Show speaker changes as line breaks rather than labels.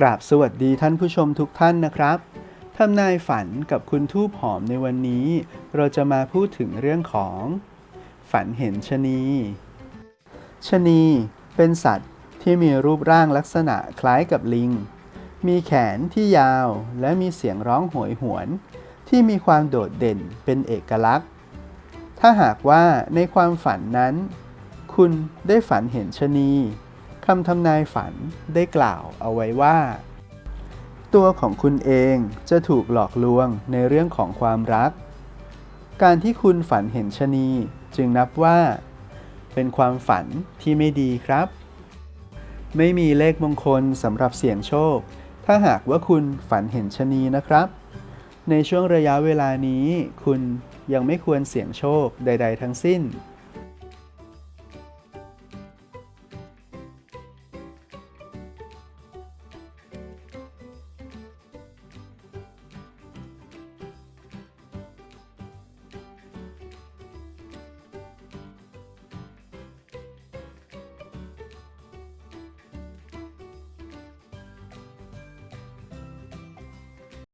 กราบสวัสดีท่านผู้ชมทุกท่านนะครับทำนายฝันกับคุณทูบหอมในวันนี้ เราจะมาพูดถึงเรื่องของ ฝันเห็นชะนีชะนีเป็นสัตว์ที่มีรูปร่างลักษณะคล้ายกับลิง มีแขนที่ยาวและมีเสียงร้องโหยหวน ที่มีความโดดเด่นเป็นเอกลักษณ์ ถ้าหากว่าในความฝันนั้น คุณได้ฝันเห็นชะนี คำทำนายฝันได้กล่าวเอาไว้ว่า ตัวของคุณเองจะถูกหลอกลวงในเรื่องของความรัก การที่คุณฝันเห็นชะนีจึงนับว่า เป็นความฝันที่ไม่ดีครับ ไม่มีเลขมงคลสำหรับเสี่ยงโชค ถ้าหากว่าคุณฝันเห็นชะนีนะครับ ในช่วงระยะเวลานี้ คุณยังไม่ควรเสี่ยงโชคใด ๆ ทั้งสิ้น